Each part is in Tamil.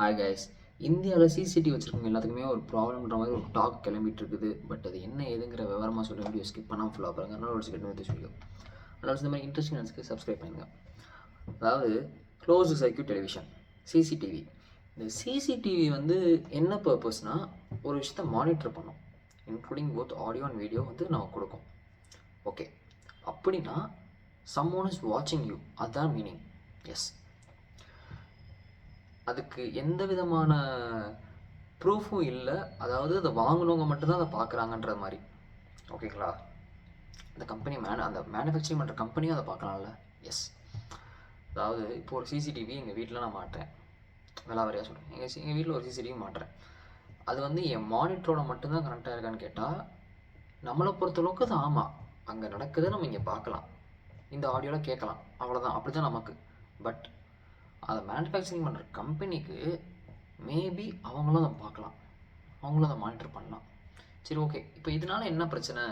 ஹாய் கைஸ் இந்தியாவில் சிசிடிவி வச்சுருக்கவங்க எல்லாத்துக்குமே ஒரு ப்ராப்ளம்ன்ற மாதிரி ஒரு டாக் கிளம்பிட்டு இருக்குது பட் அது என்ன ஏதுங்கிற விவரமாக சொல்ல வீடியோ ஸ்கிப் பண்ணாமல் ஃபுல்லாக பாருங்க. அதனால ஒரு செகண்ட் வந்து வீடியோ அதனால இந்த மாதிரி இன்ட்ரெஸ்டிங் நினச்சிக்கு சப்ஸ்கிரைப் பண்ணுங்க. அதாவது க்ளோஸ் சர்க்கியூட் டெலிவிஷன் சிசிடிவி இந்த சிசிடிவி வந்து என்ன பர்பஸ்னால் ஒரு விஷயத்த மானிட்டர் பண்ணும். Including both audio and video வந்து நம்ம கொடுக்கும். ஓகே அப்படின்னா சம் ஒன் இஸ் வாட்சிங் யூ அதுதான் மீனிங் எஸ் அதுக்கு எந்த விதமான ப்ரூஃபும் இல்லை. அதாவது அதை வாங்கினவங்க மட்டும்தான் அதை பார்க்குறாங்கன்ற மாதிரி. ஓகேங்களா? இந்த கம்பெனி மேன அந்த மேனுஃபேக்சரிங் பண்ணுற கம்பெனியும் அதை பார்க்கலாம்ல? எஸ் அதாவது இப்போ ஒரு சிசிடிவி எங்கள் வீட்டில் நான் மாட்டுறேன். விலாவரியாக சொல்கிறேன் எங்கள் எங்கள் வீட்டில் ஒரு சிசிடிவி மாட்டுறேன். அது வந்து என் மானிட்டரோட மட்டும்தான் கனெக்டாக இருக்கான்னு கேட்டால் நம்மளை பொறுத்தளவுக்கு அது ஆமாம் அங்கே நடக்குதை நம்ம இங்கே பார்க்கலாம். இந்த ஆடியோவில் கேட்கலாம். அவ்வளோதான் அப்படி தான் நமக்கு. பட் அதை மேனுஃபேக்சரிங் பண்ணுற கம்பெனிக்கு மேபி அவங்களும் அதை பார்க்கலாம். அவங்களும் அதை மானிட்டர் பண்ணலாம். சரி ஓகே இப்போ இதனால என்ன பிரச்சனை?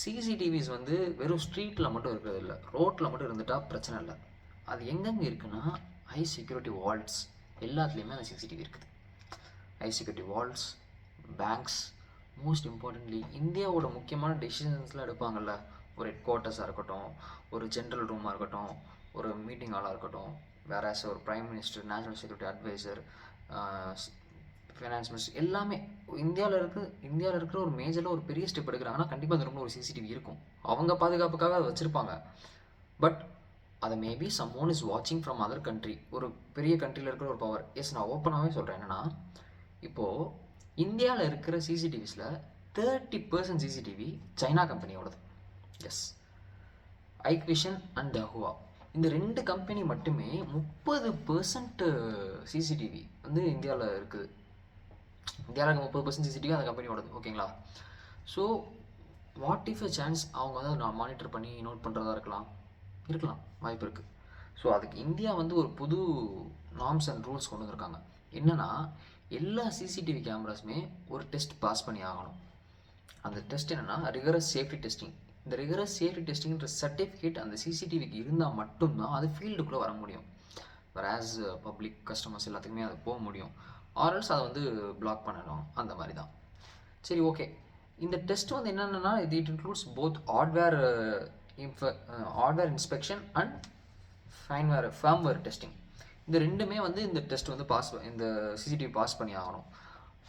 சிசிடிவிஸ் வந்து வெறும் ஸ்ட்ரீட்டில் மட்டும் இருக்கிறது இல்லை. ரோட்டில் மட்டும் இருந்துட்டால் பிரச்சனை இல்லை. அது எங்கெங்கே இருக்குன்னா ஹை செக்யூரிட்டி வால்ட்ஸ் எல்லாத்துலேயுமே அந்த சிசிடிவி இருக்குது. High security vaults banks most importantly இந்தியாவோட முக்கியமான டெசிஷன்ஸ்லாம் எடுப்பாங்கல்ல. ஒரு ஹெட் குவார்ட்டர்ஸாக இருக்கட்டும் ஒரு ஜென்ரல் ரூமாக இருக்கட்டும் ஒரு மீட்டிங் ஆளாக இருக்கட்டும் வேறு ஆஸ் ஒரு prime minister national security advisor finance minister எல்லாமே இந்தியாவில் இருக்கு இந்தியாவில் இருக்கிற ஒரு மேஜரில் ஒரு பெரிய ஸ்டெப் எடுக்கிறாங்கன்னா கண்டிப்பாக அந்த ரூமில் ஒரு சிசிடிவி இருக்கும். அவங்க பாதுகாப்புக்காக அதை வச்சுருப்பாங்க. பட் அதை மேபி சம் ஒன் இஸ் வாட்சிங் ஃப்ரம் அதர் கண்ட்ரி ஒரு பெரிய கண்ட்ரியில் இருக்கிற ஒரு பவர் எஸ் நான் ஓப்பனாகவே சொல்கிறேன் என்னென்னா இப்போது இந்தியாவில் இருக்கிற சிசிடிவிஸில் தேர்ட்டி பர்சன்ட் சிசிடிவி சைனா கம்பெனியோடது எஸ் ஐக்விஷன் அண்ட் டஹுவா இந்த ரெண்டு கம்பெனி மட்டுமே முப்பது பர்சன்ட் சிசிடிவி வந்து இந்தியாவில் இருக்குது. இந்தியாவில் முப்பது பர்சன்ட் சிசிடிவி அந்த கம்பெனியோடது ஓகேங்களா? So what if a chance அவங்க வந்து நான் மானிட்டர் பண்ணி நோட் பண்ணுறதா இருக்கலாம்? இருக்கலாம் வாய்ப்பு இருக்குது ஸோ அதுக்கு இந்தியா வந்து ஒரு புது நார்ம்ஸ் அண்ட் ரூல்ஸ் கொண்டு வந்திருக்காங்க. என்னென்னா எல்லா சிசிடிவி கேமராஸுமே ஒரு டெஸ்ட் பாஸ் பண்ணி ஆகணும். அந்த டெஸ்ட் என்னென்னா ரிகரஸ் சேஃப்டி டெஸ்டிங் இந்த ரெகுலர் சேஃப்டி டெஸ்டிங்கிற சர்டிஃபிகேட் அந்த சிசிடிவிக்கு இருந்தால் மட்டும்தான் அது ஃபீல்டுக்குள்ளே வர முடியும். வேறு ஆஸ் பப்ளிக் கஸ்டமர்ஸ் எல்லாத்துக்குமே அது போக முடியும். ஆர்எல்ஸ் அதை வந்து பிளாக் பண்ணணும் அந்த மாதிரி தான் சரி ஓகே இந்த டெஸ்ட் வந்து என்னென்னா இது it includes both hardware இன்ஃப hardware inspection and firmware firmware testing இந்த ரெண்டுமே வந்து இந்த டெஸ்ட் வந்து பாஸ் இந்த சிசிடிவி பாஸ் பண்ணி ஆகணும்.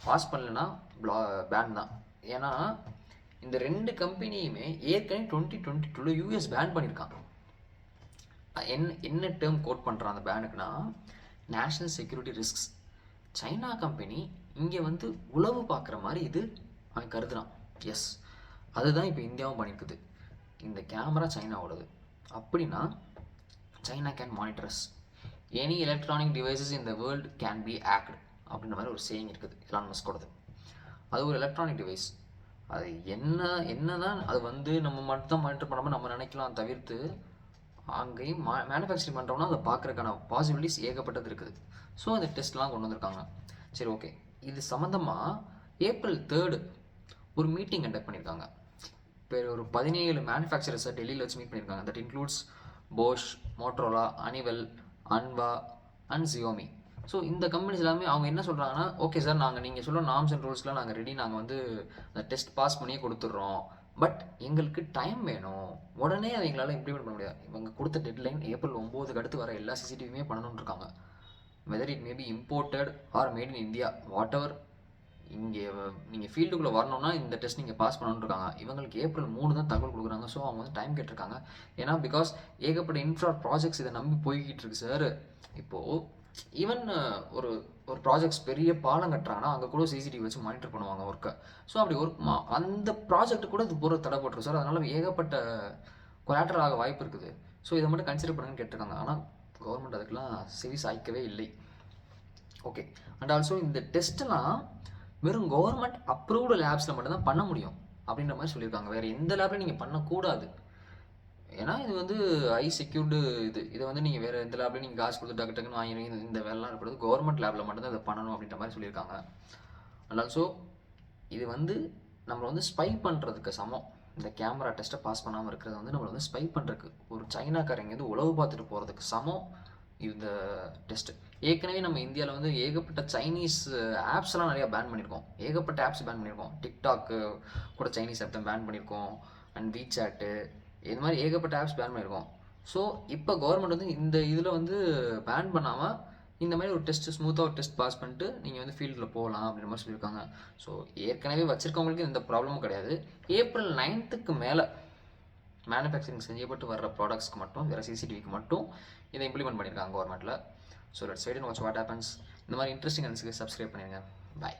பாஸ் பண்ணலன்னா பிளா பேன் தான். ஏன்னா இந்த ரெண்டு கம்பெனியுமே ஏற்கனவே டுவெண்ட்டி டுவெண்ட்டி டூவில் யூஎஸ் பேன் பண்ணியிருக்காங்க. என்ன என்ன டேர்ம் கோட் பண்ணுறான் அந்த பேனுக்குன்னா national security risks China company இங்கே வந்து உளவு பார்க்குற மாதிரி இது அவன் கருதுறான். எஸ் அதுதான் இப்போ இந்தியாவும் பண்ணியிருக்குது இந்த கேமரா சைனாவோடது. அப்படின்னா China can monitors any electronic devices இந்த வேர்ல்டு கேன் பி ஆக்ட் அப்படின்ற மாதிரி ஒரு சேயிங் இருக்குது எலான் மஸ்கோடது அது ஒரு எலக்ட்ரானிக் டிவைஸ் அது என்ன என்ன தான் அது வந்து நம்ம மட்டும் மானிட்டர் பண்ணாமல் நம்ம நினைக்கலாம் தவிர்த்து அங்கேயும் மா மேனுஃபேக்சரிங் பண்ணுறோம்னா அதை பார்க்குறக்கான பாசிபிலிட்டிஸ் ஏகப்பட்டது இருக்குது. ஸோ அந்த டெஸ்ட்லாம் கொண்டு வந்திருக்காங்க. சரி ஓகே இது சம்மந்தமாக ஏப்ரல் தேர்டு ஒரு மீட்டிங் கண்டக்ட் பண்ணியிருக்காங்க. இப்போ ஒரு பதினேழு மேனுஃபேக்சரர்ஸை டெல்லியில் வச்சு மீட் பண்ணியிருக்காங்க. தட் இன்க்ளூட்ஸ் போஷ் மோட்ரோலா அனிவல் அன்வா அண்ட் ஜியோமி ஸோ இந்த கம்பெனிஸ் எல்லாமே அவங்க என்ன சொல்கிறாங்கன்னா ஓகே சார் நாங்கள் நீங்கள் சொல்ல நார்ம்ஸ் அண்ட் ரூல்ஸ்லாம் நாங்கள் ரெடி நாங்கள் வந்து அந்த டெஸ்ட் பாஸ் பண்ணியே கொடுத்துட்றோம். பட் எங்களுக்கு டைம் வேணும். உடனே அதை எங்களால் இம்ப்ளிமெண்ட் பண்ண முடியாது. இவங்க கொடுத்த டெட்லைன் ஏப்ரல் ஒம்போதுக்கு அடுத்து வர எல்லா சிசிடிவியுமே பண்ணணும்னு இருக்காங்க. Whether it maybe imported or made in India whatever இங்கே நீங்கள் ஃபீல்டுக்குள்ளே வரணும்னா இந்த டெஸ்ட் நீங்கள் பாஸ் பண்ணணுன்ட்ருக்காங்க இவங்களுக்கு ஏப்ரல் மூணு தான் தகவல் கொடுக்குறாங்க. ஸோ அவங்க வந்து டைம் கேட்டிருக்காங்க. ஏன்னா பிகாஸ் ஏகப்பட்ட இன்ஃப்ரா ப்ராஜெக்ட்ஸ் இதை நம்பி போய்கிட்டு இருக்கு சார் இப்போது ஈவன் uh, ஒரு ஒரு ப்ராஜெக்ட்ஸ் பெரிய பாலம் கட்டுறாங்கன்னா அங்கே கூட சிசிடிவி வச்சு மானிட்டர் பண்ணுவாங்க ஒர்க்கை ஸோ அப்படி ஒர்க் மா அந்த ப்ராஜெக்ட் கூட இது போகிற தடை சார் அதனால் ஏகப்பட்ட கொலாட்டர் ஆக வாய்ப்பு இருக்குது. ஸோ இதை மட்டும் கன்சிடர் பண்ணுங்கன்னு கேட்டிருக்காங்க. ஆனால் கவர்மெண்ட் அதுக்கெலாம் செவி சாய்க்கவே இல்லை. ஓகே அண்ட் ஆல்சோ இந்த டெஸ்ட்லாம் வெறும் கவர்மெண்ட் அப்ரூவ்டு லேப்ஸில் மட்டும்தான் பண்ண முடியும். அப்படின்ற மாதிரி சொல்லியிருக்காங்க. வேறு எந்த லேப்லையும் நீங்கள் பண்ணக்கூடாது. ஏன்னா இது வந்து ஐ செக்யூர்டு இது. இதை வந்து நீங்கள் வேறு எந்த லேப்லையும் நீங்கள் காசு கொடுத்து டக்கு டக்குன்னு வாங்கிடுவீங்க. இந்த வேலைலாம் இருக்கிறது கவர்மெண்ட் லேபில் மட்டும்தான் இதை பண்ணணும் அப்படின்ற மாதிரி சொல்லியிருக்காங்க. அண்ட் ஆல்சோ இது வந்து நம்மளை வந்து ஸ்பை பண்ணுறதுக்கு சமம். இந்த கேமரா டெஸ்ட்டை பாஸ் பண்ணாமல் இருக்கிறது வந்து நம்மளை வந்து ஸ்பை பண்ணுறதுக்கு ஒரு சைனாக்காரங்க வந்து உளவு பார்த்துட்டு போகிறதுக்கு சமம் இந்த டெஸ்ட்டு ஏற்கனவே நம்ம இந்தியாவில் வந்து ஏகப்பட்ட சைனீஸ் ஆப்ஸ்லாம் நிறையா பேன் பண்ணியிருக்கோம். ஏகப்பட்ட ஆப்ஸ் பேன் பண்ணியிருக்கோம். டிக்டாக்கு கூட சைனீஸ் ஆப் தான் பேன் பண்ணியிருக்கோம். அண்ட் வீசாட்டு இது மாதிரி ஏகப்பட்ட ஆப்ஸ் பேன் பண்ணியிருக்கோம். ஸோ இப்போ கவர்மெண்ட் வந்து இந்த இதில் வந்து பேன் பண்ணாமல் இந்த மாதிரி ஒரு டெஸ்ட் ஸ்மூத்தாக ஒரு டெஸ்ட் பாஸ் பண்ணிட்டு நீங்கள் வந்து ஃபீல்டில் போகலாம் அப்படின்ற மாதிரி சொல்லியிருக்காங்க. ஸோ ஏற்கனவே வச்சுருக்கவங்களுக்கு எந்த ப்ராப்ளமும் கிடையாது. ஏப்ரல் நைன்த்துக்கு மேலே மேனுஃபேக்சரிங் செஞ்சப்பட்டு வர்ற ப்ராடக்ட்ஸ்க்கு மட்டும் வேறு சிசிடிவிக்கு மட்டும் இதை இம்ப்ளிமெண்ட் பண்ணியிருக்காங்க கவர்மெண்ட்டில் so let's wait watch what happens இந்த மாதிரி இன்ட்ரெஸ்டிங் அன்ஸுக்கு சப்ஸ்கிரைப் பண்ணிடுங்க பாய்